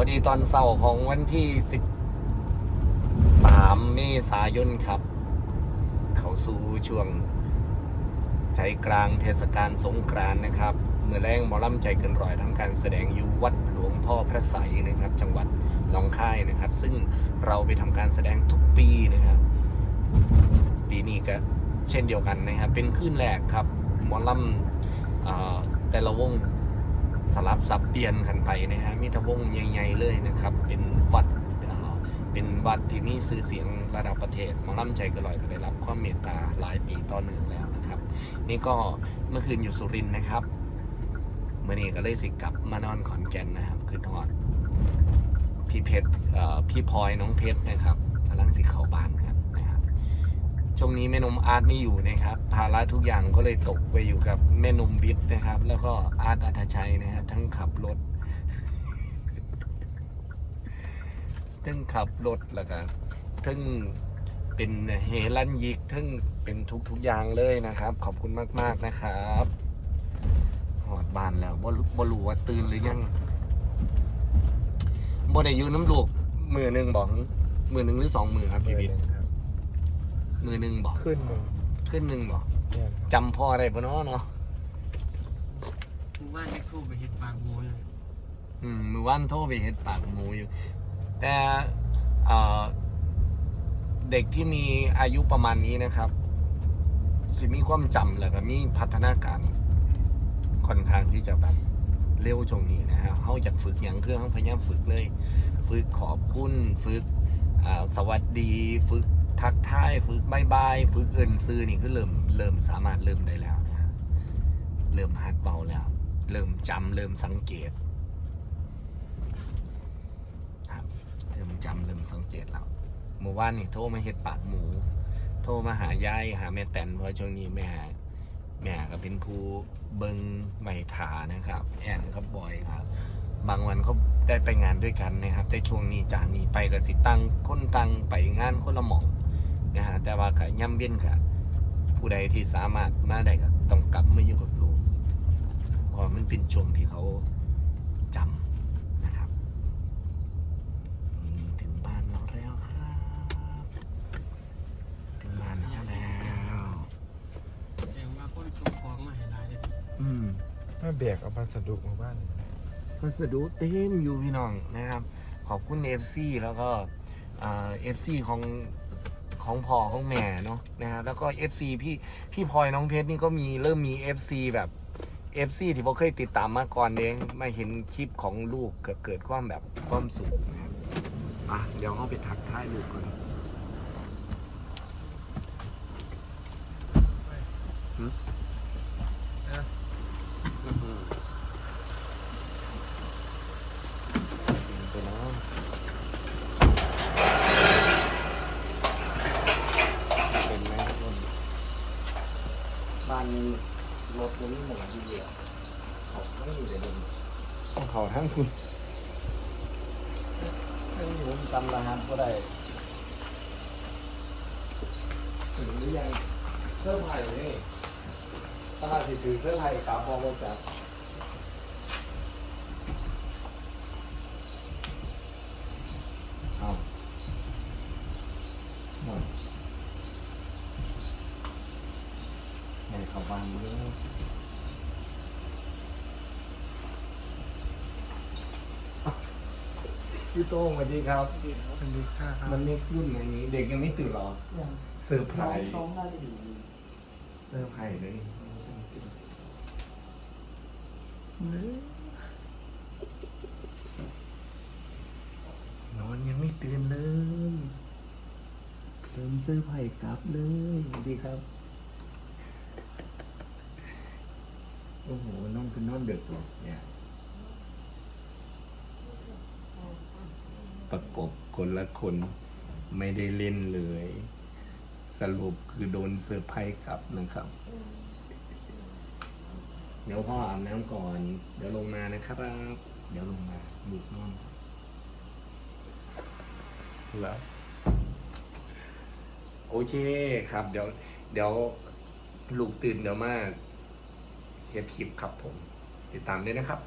วัสดีตอนเสาร์ของวันที่ 13 เมษายนครับ เขาสู่ช่วงใจกลางเทศกาลสงกรานต์นะครับเมื่อแรงหมอลำใจเกินร้อยทำการแสดงอยู่วัดหลวงพ่อพระไสนะครับ จังหวัดหนองคายนะครับ ซึ่งเราไปทำการแสดงทุกปีนะครับ ปีนี้ก็เช่นเดียวกันนะครับ เป็นคลื่นแรกครับหมอลำเอ่อแต่ละวง สลับสับเปลี่ยนกันไปนะฮะมีแตะวงใหญ่ๆเลยนะครับ เป็นวัดเป็นวัดที่มีชื่อเสียงระดับประเทศมอล่ำใจกระลอยก็ได้รับความเมตตาหลายปีต่อเนื่องแล้วนะครับ นี่ก็เมื่อคืนอยู่สุรินทร์นะครับเมื่อนี้ก็เลยสิกลับมานอนขอนแก่นนะครับคือทอดพี่เพชรพี่พลอยน้องเพชรนะครับกำลังสิเข้าบ้าน ช่วงนี้แม่นมอาร์ตไม่อยู่นะครับภาระทุกอย่างก็เลยตกไปอยู่กับแม่นมวิทย์นะครับ แล้วก็อาร์ตอัธชัยนะครับ ทั้งขับรถทั้งขับรถแล้วก็ทั้งเป็นเฮลันยิกทั้งเป็นทุกทุกๆอย่างเลยนะครับ ขอบคุณมาก ๆนะครับหอดบานแล้วบ่บ่รู้ว่าตื่นหรือยังบ่ได้อยู่น้ำลูกมือหนึ่งบอกมือหนึ่งหรือสองมือครับเบอ มือหนึ่งบอกขึ้นหนึ่งขึ้นหนึ่งบอกเนี่ยครับจำพ่อได้ปะเนาะเนาะกูว่าให้คู่ไปเฮ็ดปากหมูเลยอืมมือว่านโทรไปเห็ดปากหมูอยู่ แต่เอ่อเด็กที่มีอายุประมาณนี้นะครับ สิมีความจำแล้วก็มีพัฒนาการค่อนข้างที่จะแบบเร็วช่วงนี้นะฮะเขาอยากฝึกอย่างคือเขาพยายามฝึกเลย ฝึกขอบคุณ ฝึกอ่าสวัสดี ฝึก ทักทายฝึกบายบายฝึกเอื่นซื้อนี่คือเริ่มเริ่มสามารถเริ่มได้แล้วนะเริ่มหัดเบาแล้ว เริ่มจำเริ่มสังเกตครับเริ่มจำเริ่มสังเกตแล้วเมื่อวานนี่โทรมาเห็ดปากหมู โทรมาหายายหาแม่แตนเพราะช่วงนี้แม่แม่ก็เป็นผู้เบิงใหม่ถานะครับ แอนกับบอยครับ บางวันเขาได้ไปงานด้วยกันนะครับ แต่ช่วงนี้จากนี้ไปก็สิตังคนตังไปงานคนละหมอง นะฮะแต่ว่าก็ย่ำเย็นค่ะผู้ใดที่สามารถมาได้ก็ต้องกลับมาอยู่กับลูกเพราะมันเป็นช่วงที่เขาจำนะครับอืมถึงบ้านเราแล้วครับ ถึงบ้านเราแล้วแสดงว่าคนส่งของมาให้หลายเลยอืมถ้าแบกเอาพัสดุมาบ้านพัสดุเต็มอยู่พี่น้องนะครับ ขอบคุณ FC แล้วก็เอฟซีของ ของพ่อของแม่เนาะนะครับแล้วก็ FC พี่พี่พลอยน้องเพชรนี่ก็มีเริ่มมี FC แบบ FC ที่ผมเคยติดตามมาก่อนเองมาเห็นคลิปของลูกเกิดเกิดความแบบความสุขนะครับอะเดี๋ยวเขาไปทักทายลูกก่อนหึไปเนาะเป็นไหมครับผมบ้านนี้ รถมันไม่หมดทีเดียวเขาไม่มีแต่เดินของเขาทั้งคุณไม่รู้จำรหัสก็ได้ถึงหรือยังเสื้อผ้าอยู่นี่ตลาดสิถือเสื้อผ้ากับพอมาจับเอาเอาให้ เขาบ้านเลยพี่โต้งสวัสดีครับสวัสดีค่ะมันไม่ขึ้นอย่างนี้ เด็กยังไม่ตื่นหรอเซอร์ไพรส์น้องน่าจะอยู่เซอร์ไพรส์เลยนอนยังไม่ตื่นเลยเดินเซอร์ไพรส์กลับเลยสวัสดีครับ โอ้โหน้องเป็นอนเด็กหรอเนี่ยประกบคนละคนไม่ได้เล่นเลย สรุปคือโดนเซอร์ไพรส์กลับนะครับ เดี๋ยวพ่ออาบน้ำก่อน เดี๋ยวลงมานะครับ เดี๋ยวลงมาบุกนอนแล้วโอเคครับ เดี๋ยว เดี๋ยวลูกตื่นเดี๋ยวมา เทปคลิปครับผม ติดตามด้วยนะครับ